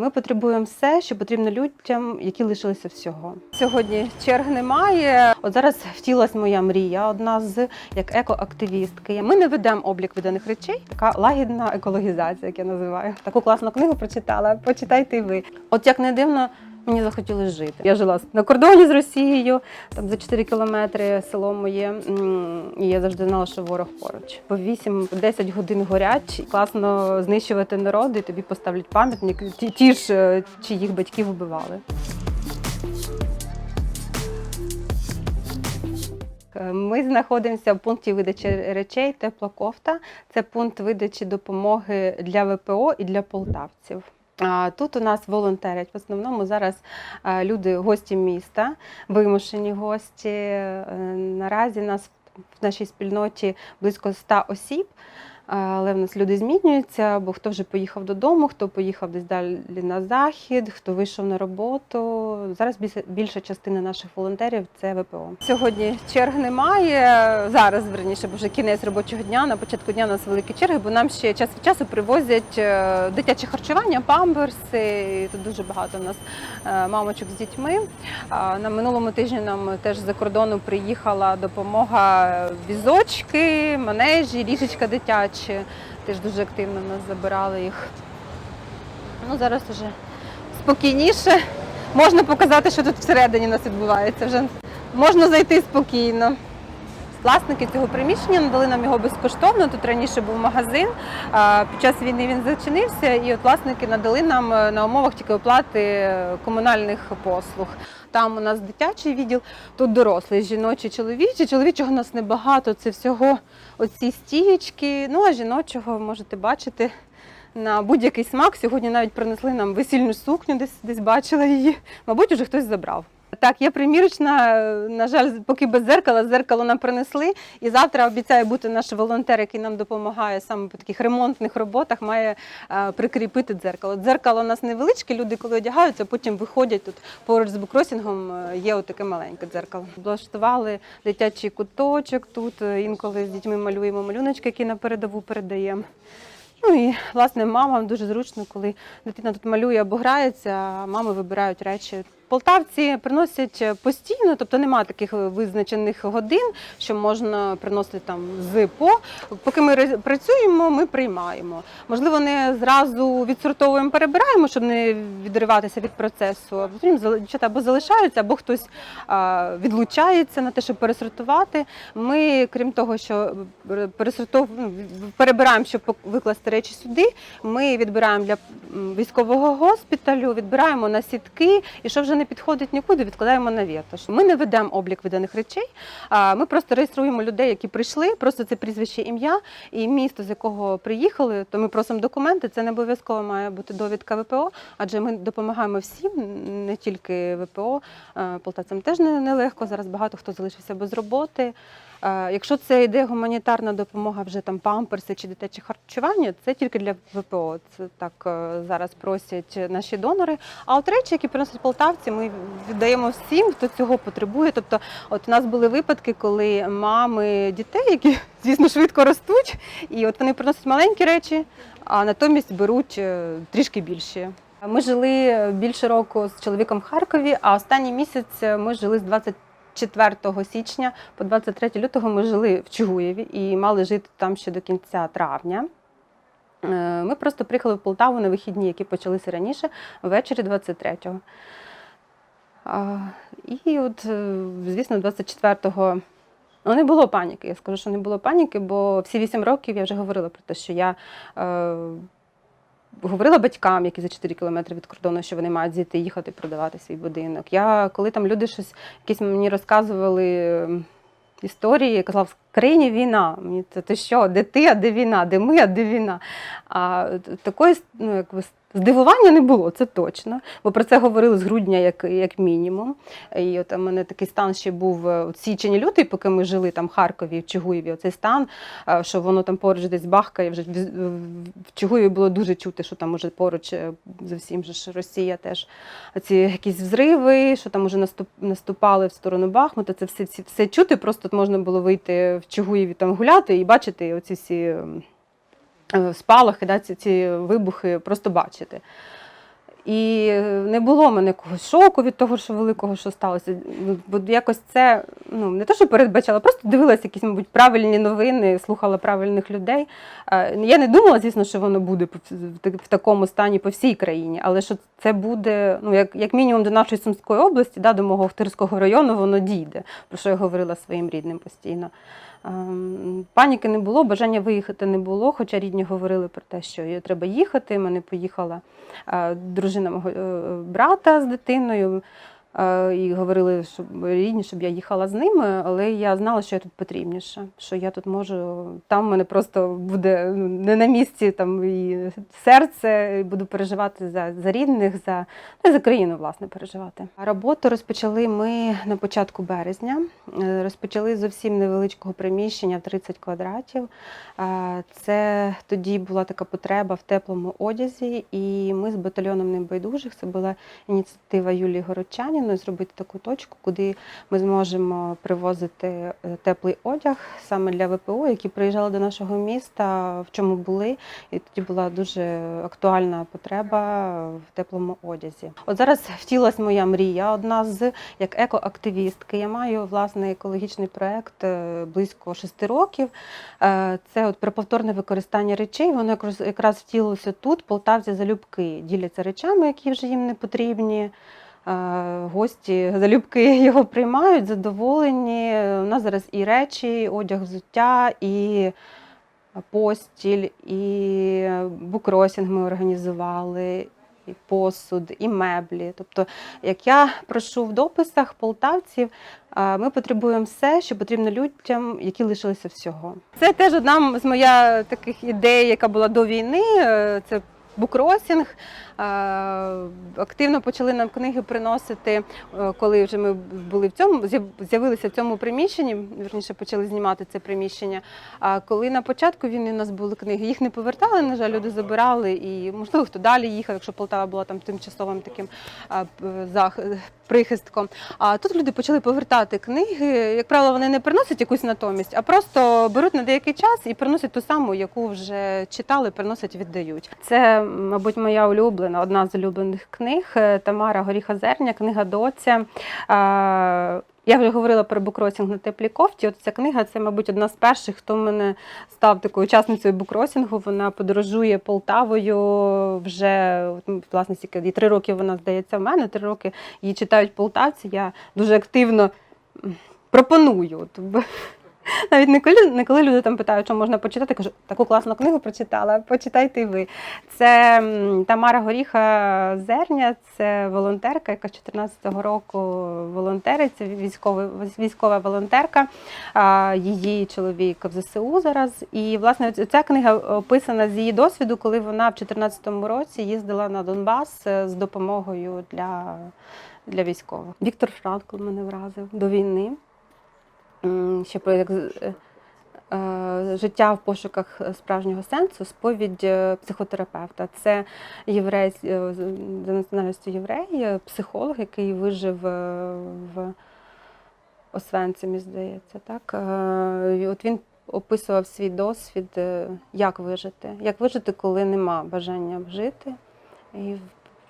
Ми потребуємо все, що потрібно людям, які лишилися всього. Сьогодні черг немає. От зараз втілась моя мрія, одна з як екоактивістки. Ми не ведемо облік виданих речей, така лагідна екологізація, як я називаю. Таку класну книгу прочитала. Почитайте і ви. От як не дивно. Мені захотілося жити. Я жила на кордоні з Росією, там за 4 кілометри село моє. І я завжди знала, що ворог поруч. По 8-10 годин горять. Класно знищувати народ, і тобі поставлять пам'ятник. Ті, ті ж, е, чиїх батьків вбивали. Е, Ми знаходимося в пункті видачі речей Тепла кофта. Це пункт видачі допомоги для ВПО і для полтавців. Тут у нас волонтерять в основному зараз люди, гості міста, вимушені гості. Е, Наразі нас в нашій спільноті близько 100 осіб. Е, Але в нас люди змінюються, бо хто вже поїхав додому, хто поїхав десь далі на захід, хто вийшов на роботу. Зараз більша частина наших волонтерів це ВПО. Сьогодні черг немає. Зараз верніше, бо вже кінець робочого дня. На початку дня у нас великі черги, бо нам ще час від часу привозять е, дитяче харчування, памперси. І Тут дуже багато у нас е, мамочок з дітьми. На минулому тижні нам теж за кордону приїхала допомога візочки, манежі, ліжечка дитячі. Теж дуже активно нас забирали їх. Ну, зараз вже спокійніше. Можна показати, що тут всередині у нас відбувається. Вже можна зайти спокійно. Власники цього приміщення надали нам його безкоштовно. Тут раніше був магазин. Під час війни він зачинився, і от власники надали нам е, на умовах тільки оплати е, комунальних послуг. Там у нас дитячий відділ, тут дорослий, жіночий, чоловічий. Чоловічого у нас небагато, це всього оці стієчки. Ну а жіночого можете бачити на будь-який смак. Сьогодні навіть принесли нам весільну сукню, десь десь бачила її. Мабуть, уже хтось забрав. Так, є примірочна. е, На жаль, поки без зеркала, зеркало нам принесли. І завтра обіцяє бути наш волонтер, який нам допомагає саме по таких ремонтних роботах, має е, прикріпити дзеркало. Дзеркало у нас невеличке, люди, коли одягаються, потім виходять тут поруч з букросінгом. е, Є отаке маленьке дзеркало. Облаштували дитячий куточок. Тут інколи з дітьми малюємо малюночки, які на передову передаємо. Ну і власне мамам дуже зручно, коли дитина тут малює або грається, а мами вибирають речі. Полтавці приносять постійно, тобто немає таких визначених годин, що можна приносити там з по. Поки ми працюємо, ми приймаємо. Можливо, не зразу відсортовуємо, перебираємо, щоб не відриватися від процесу. Потім дівчата або залишаються, або хтось відлучається на те, щоб пересортувати. Ми, крім того, що пересортов... ну, перебираємо, щоб викласти речі сюди. Ми відбираємо для військового госпіталю, відбираємо на сітки, і що вже не підходить нікуди, відкладаємо на вітаж. Ми не ведемо облік виданих речей. а Ми просто реєструємо людей, які прийшли, просто це прізвище, ім'я і місто, з якого приїхали. То ми просимо документи. Це не обов'язково має бути довідка ВПО, адже ми допомагаємо всім, не тільки ВПО. Полтавцям теж не- нелегко. Зараз багато хто залишився без роботи. Якщо це йде гуманітарна допомога, вже там памперси чи дитяче харчування, це тільки для ВПО. Це так е, зараз просять наші донори. А от речі, які приносять полтавці, ми віддаємо всім, хто цього потребує. Тобто, от у нас були випадки, коли мами дітей, які звісно швидко ростуть, і от вони приносять маленькі речі, а натомість беруть е, трішки більші. Ми жили більше року з чоловіком в Харкові, а останній місяць ми жили з 24 січня по 23 лютого ми жили в Чугуєві і мали жити там ще до кінця травня. Е, Ми просто приїхали в Полтаву на вихідні, які почалися раніше, ввечері 23-го. І от, е, звісно, 24-го ну, не було паніки. Я скажу, що не було паніки, бо всі 8 років я вже говорила про те, що я е, говорила батькам, які за 4 кілометри від кордону, що вони мають звідти їхати продавати свій будинок. Я, коли там люди щось якісь мені розказували історії, я казала, в країні війна. Мені це ти що, де ти, а де війна, де ми, а де війна. А такої ну, якби, здивування не було, це точно. Бо про це говорили з грудня як, як мінімум. І от у мене такий стан ще був е, от січень лютий, поки ми жили там в Харкові, в Чугуєві. Оцей стан, е, що воно там поруч десь бахкає. Вже в- Чугуєві було дуже чути, що там уже поруч е, зовсім ж Росія теж. Ці якісь взриви, що там уже наступ, наступали в сторону Бахмута. Це все, все, чути. Просто можна було вийти в Чугуєві там гуляти і бачити оці всі е, спалахи, да, ці, ці вибухи, просто бачити. І не було в мене якогось шоку від того, що великого, що сталося. Бо якось це ну не те, що передбачала, просто дивилася якісь, мабуть, правильні новини, слухала правильних людей. Е, Я не думала, звісно, що воно буде в такому стані по всій країні, але що це буде, ну як, як мінімум до нашої Сумської області, да, до мого Охтирського району, воно дійде, про що я говорила своїм рідним постійно. Ем, Паніки не було, бажання виїхати не було, хоча рідні говорили про те, що треба їхати. Мене поїхала е, дружина мого е, брата з дитиною. Е, І говорили, щоб рідні, щоб я їхала з ними, але я знала, що я тут потрібніша, що я тут можу. Там мене просто буде ну, не на місці там і серце, і буду переживати за, за рідних, за, ну, за країну, власне, переживати. Роботу розпочали ми на початку березня. Е, Розпочали зовсім невеличкого приміщення в 30 квадратів. Е, Це тоді була така потреба в теплому одязі, і ми з батальйоном небайдужих. Це була ініціатива Юлії Городчаніної зробити таку точку, куди ми зможемо привозити е, теплий одяг саме для ВПО, які приїжджали до нашого міста, в чому були. І тоді була дуже актуальна потреба в теплому одязі. От зараз втілась моя мрія. Одна з як екоактивістки. Я маю власний екологічний проект е, близько шести років. Е, Це от про повторне використання речей. Воно якраз втілилося тут. Полтавці залюбки діляться речами, які вже їм не потрібні. Е, Гості залюбки його приймають, задоволені. У нас зараз і речі, і одяг взуття, і постіль, і букросінг ми організували, і посуд, і меблі. Тобто, як я прошу в дописах полтавців, е, ми потребуємо все, що потрібно людям, які лишилися всього. Це теж одна з моя таких ідей, яка була до війни. е, Це букросінг. Е, Активно почали нам книги приносити, е, коли вже ми були в цьому, з'явилися в цьому приміщенні, вірніше почали знімати це приміщення. А коли на початку війни у нас були книги, їх не повертали, на жаль, люди забирали, і можливо хто далі їхав, якщо Полтава була там тимчасовим таким прихистком. А тут люди почали повертати книги. Як правило, вони не приносять якусь натомість, а просто беруть на деякий час і приносять ту саму, яку вже читали, приносять, віддають. Це, мабуть, моя улюблена, одна з улюблених книг е, Тамара Горіха Зерня, книга Доця. Я вже говорила про букросінг на теплій кофті. От ця книга це, мабуть, одна з перших, хто мене став такою учасницею букросінгу. Вона подорожує Полтавою вже власне і три роки вона здається в мене. Три роки її читають полтавці. Я дуже активно пропоную. От, навіть не коли, не коли люди там питають, що можна почитати, кажу, таку класну книгу прочитала, почитайте ви. Це Тамара Горіха Зерня, це волонтерка, яка з 14-го року волонтерить, це військовий, військова волонтерка. Її чоловік в ЗСУ зараз. І власне ця книга описана з її досвіду, коли вона в 2014 році їздила на Донбас е, з допомогою для, для військових. Віктор Франкл мене вразив до війни. Ще про як е, е, життя в пошуках справжнього сенсу, сповідь е, психотерапевта. Це єврей за національністю єврей, психолог, який вижив в Освенцимі, здається, так. От він описував свій досвід, як вижити, як вижити, коли нема бажання жити. І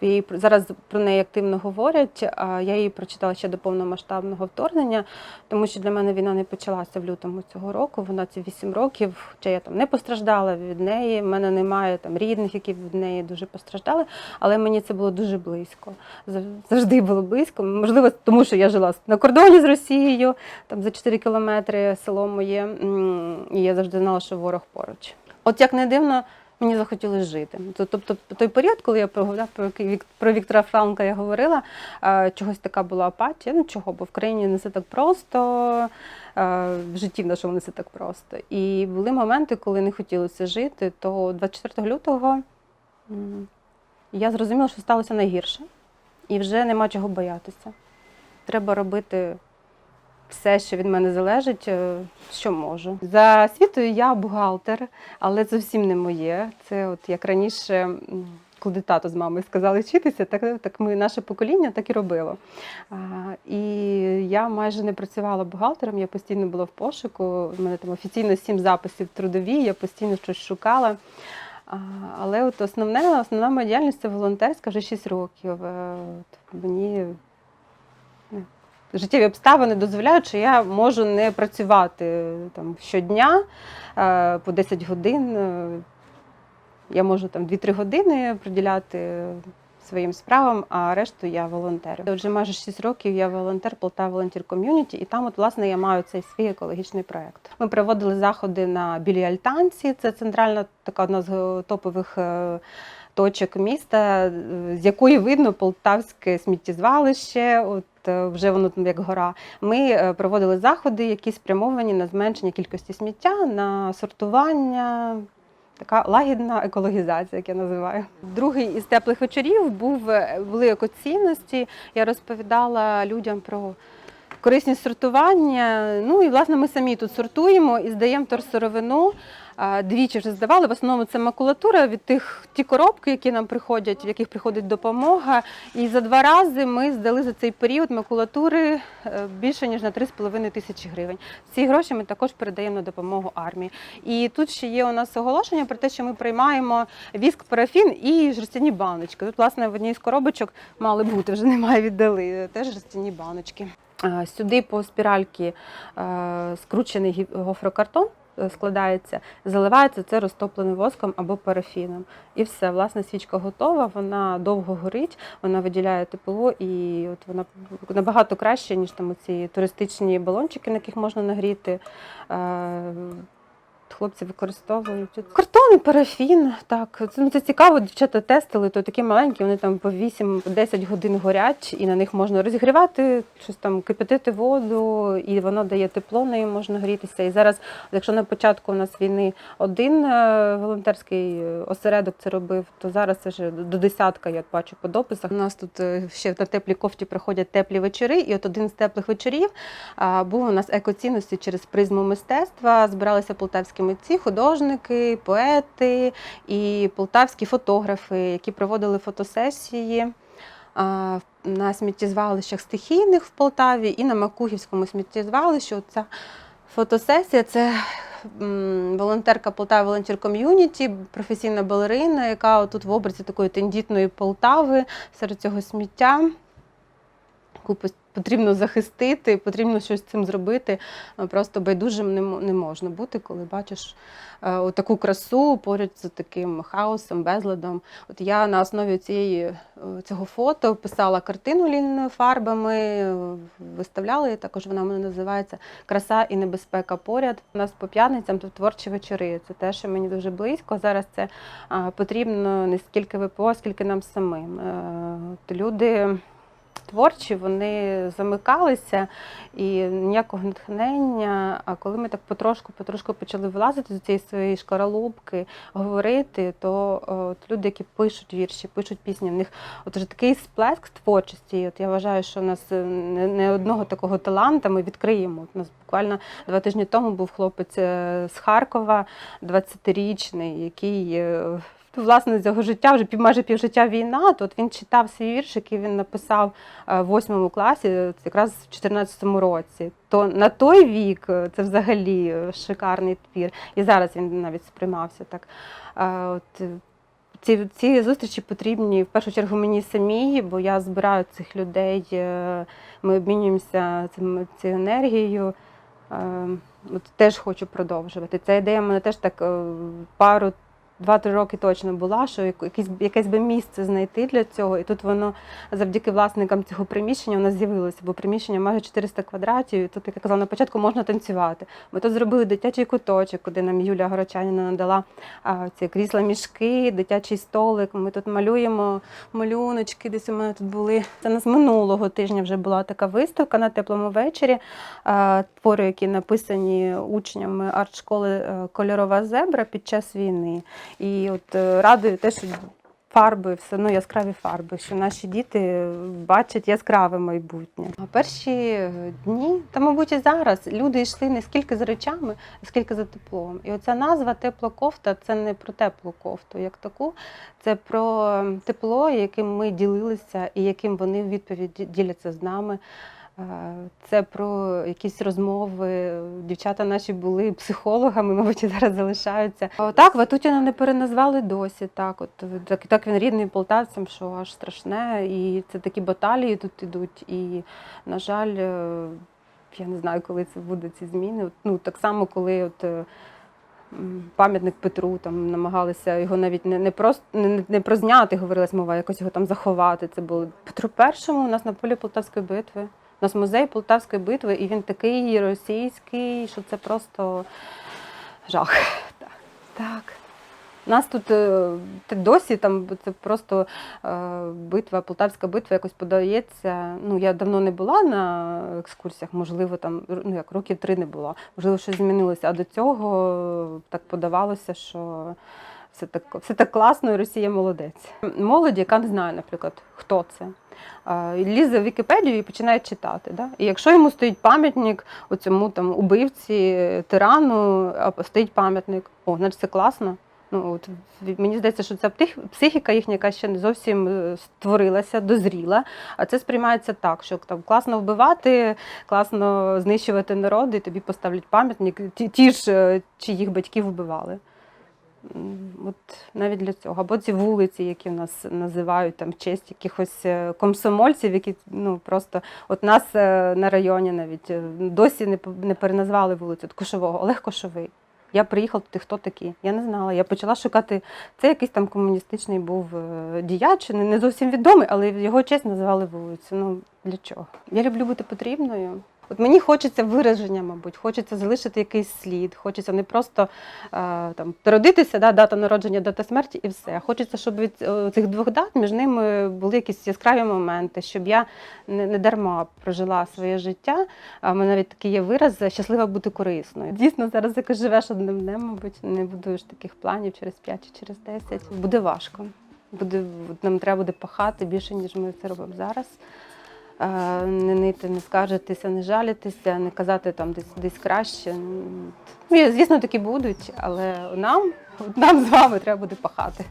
її зараз про неї активно говорять. Я її прочитала ще до повномасштабного вторгнення, тому що для мене війна не почалася в лютому цього року. Вона ці вісім років, хоча я там не постраждала від неї. в мене немає там рідних, які від неї дуже постраждали, але мені це було дуже близько. Завжди було близько. Можливо, тому що я жила на кордоні з Росією, там за 4 кілометри село моє, і я завжди знала, що ворог поруч. От як не дивно, мені захотілося жити. Тобто, той період, коли я про, да, про, про Віктора Франка я говорила, чогось така була апатія. Ну чого, бо в країні не все так просто, в житті в нашому не все так просто. І були моменти, коли не хотілося жити, то 24 лютого я зрозуміла, що сталося найгірше, і вже нема чого боятися. Треба робити все, що від мене залежить, е, що можу. За освітою я бухгалтер, але зовсім не моє. Це от як раніше, коли тато з мамою сказали вчитися, так, так ми наше покоління так і робило. А, і я майже не працювала бухгалтером, я постійно була в пошуку. У мене там офіційно сім записів трудові, я постійно щось шукала. А, Але от основне, основна моя діяльність це волонтерська вже 6 років. Е, От мені життєві обставини дозволяють, що я можу не працювати е, там щодня е, по 10 годин. Е, Я можу там 2-3 години приділяти своїм справам, а решту я волонтер. Отже, майже 6 років я волонтер Полтава Волонтір Ком'юніті, і там, от, власне, я маю цей свій екологічний проєкт. Ми проводили заходи на Білій Альтанці, це центральна така одна з топових. Точок міста, з якої видно полтавське сміттєзвалище, от вже воно як гора. Ми е, проводили заходи, які спрямовані на зменшення кількості сміття, на сортування, така лагідна екологізація, як я називаю. Другий із теплих вечорів був е, були екоцінності. Я розповідала людям про корисність сортування. Ну і власне ми самі тут сортуємо і здаємо торсировину. Двічі вже здавали. В основному це макулатура від тих ті коробки, які нам приходять, в яких приходить допомога. І за два рази ми здали за цей період макулатури е, більше ніж на 3,5 тисячі гривень. Ці гроші ми також передаємо на допомогу армії. І тут ще є у нас оголошення про те, що ми приймаємо віск, парафін і жерстяні баночки. Тут, власне, в одній з коробочок мали бути, вже немає, віддали. Теж жерстяні баночки. Сюди по спіральки е, скручений гофрокартон е, складається, заливається це розтопленим воском або парафіном. І все, власне, свічка готова, вона довго горить, вона виділяє тепло, і от вона набагато краще, ніж там ці туристичні балончики, на яких можна нагріти. Хлопці використовують картон парафін. Так, це, ну, це цікаво. Дівчата тестили, то такі маленькі, вони там по 8-10 годин горять, і на них можна розігрівати, щось там кипятити воду, і воно дає тепло, нею можна грітися. І зараз, якщо на початку у нас війни один е, волонтерський е, осередок це робив, то зараз це вже до десятка, я бачу по дописах. У нас тут е, ще на теплій кофті приходять теплі вечори, і от один з теплих вечорів був у нас екоцінності через призму мистецтва. Збиралися полтавські митці, художники, поети і полтавські фотографи, які проводили фотосесії. На сміттєзвалищах стихійних в Полтаві і на Макухівському сміттєзвалищі. Ця фотосесія це волонтерка Полтава Волонтер Ком'юніті, професійна балерина, яка тут в образі такої тендітної Полтави серед цього сміття яку пос- потрібно захистити, потрібно щось з цим зробити. Е, Просто байдужим не, можна бути, коли бачиш е, таку красу поряд з таким хаосом, безладом. От я на основі цієї, е, цього фото писала картину лінними фарбами, виставляла її. Також вона мене називається Краса і небезпека поряд. У нас по п'ятницям тут творчі вечори. Це те, що мені дуже близько. Зараз це потрібно не скільки ВПО, скільки нам самим. Люди творчі, вони замикалися і ніякого натхнення. А коли ми так потрошку, потрошку почали вилазити з цієї своєї шкаралупки, говорити, то от люди, які пишуть вірші, пишуть пісні, в них от вже такий сплеск творчості. От я вважаю, що у нас е, не, не одного такого таланта ми відкриємо. От у нас буквально два тижні тому був хлопець е, з Харкова, 20-річний, який. Е, Власне, з його життя вже пів майже півжиття війна. То він читав свій вірш, який він написав е, в восьмому класі, якраз в 14-му році. То на той вік е, це взагалі е, шикарний твір. І зараз він навіть сприймався так. Е, От, е, ці, ці зустрічі потрібні в першу чергу мені самій, бо я збираю цих людей, е, ми обмінюємося цим, цією енергією. Е, От теж хочу продовжувати. Ця ідея мене теж так е, пару. Два-три роки точно була, що якесь, якесь би місце знайти для цього. І тут воно завдяки власникам цього приміщення у нас з'явилося, бо приміщення майже 400 квадратів. І тут, як я казала на початку, можна танцювати. Ми тут зробили дитячий куточок, куди нам Юля Горочаніна надала а, ці крісла мішки, дитячий столик. Ми тут малюємо малюночки, десь у мене тут були. Це нас минулого тижня вже була така виставка на теплому вечорі. а, Твори, які написані учнями арт-школи е, Кольорова зебра під час війни. І от е, радує те, що фарби, все одно яскраві фарби, що наші діти бачать яскраве майбутнє. А перші е, дні, та мабуть і зараз, люди йшли не скільки за речами, а скільки за теплом. І оця назва тепла кофта це не про теплу кофту, як таку, це про тепло, яким ми ділилися і яким вони в відповідь діляться з нами. Це про якісь розмови. Дівчата наші були психологами, мабуть, і зараз залишаються. Так, Ватутіна не переназвали досі. Так, от так, так він рідний полтавцям, що аж страшне. І це такі баталії тут ідуть. І, на жаль, е, я не знаю, коли це буде ці зміни. Ну, так само, коли от. е, Пам'ятник Петру там намагалися його навіть не, не просто не, не про зняти, говорилась мова, якось його там заховати. Це було Петру Першому у нас на полі Полтавської битви. У нас музей Полтавської битви, і він такий російський, що це просто жах. Так. так. Нас тут е, досі там це просто е, битва, Полтавська битва якось подається. Ну, я давно не була на екскурсіях, можливо, там ну, як років три не була. Можливо, щось змінилося. А до цього так подавалося, що все так, все так класно, і Росія молодець. Молодь, яка не знає, наприклад, хто це. Лізе в Вікіпедію і починає читати. Да? І якщо йому стоїть пам'ятник оцьому там убивці, тирану, стоїть пам'ятник, о, значить це класно. Ну, от, мені здається, що ця психіка їхня, яка ще не зовсім е, створилася, дозріла. А це сприймається так, що там класно вбивати, класно знищувати народи, і тобі поставлять пам'ятник, ті, ті ж, е, чиїх батьків вбивали. От навіть для цього. Або ці вулиці, які в нас називають там в честь якихось е, комсомольців, які ну просто от нас е, на районі навіть е, досі не, не переназвали вулицю от Кошового, Олег Кошовий. Я приїхала туди, хто такий? Я не знала. Я почала шукати. Це якийсь там комуністичний був діяч, не зовсім відомий, але його честь називали вулицю. Ну для чого? Я люблю бути потрібною. От мені хочеться вираження, мабуть, хочеться залишити якийсь слід, хочеться не просто е, там народитися, да, дата народження, дата смерті і все. Хочеться, щоб від е, цих двох дат між ними були якісь яскраві моменти, щоб я не, не дарма прожила своє життя. В мене навіть такий є вираз щаслива бути корисною. Дійсно, зараз як живеш одним днем, мабуть, не будуєш таких планів через 5 чи через 10. Буде важко. Буде, нам треба буде пахати більше, ніж ми це робимо зараз. Е, Не нити, не скаржитися, не жалітися, не казати там десь десь краще. Ну, звісно, такі будуть, але нам, нам з вами треба буде пахати.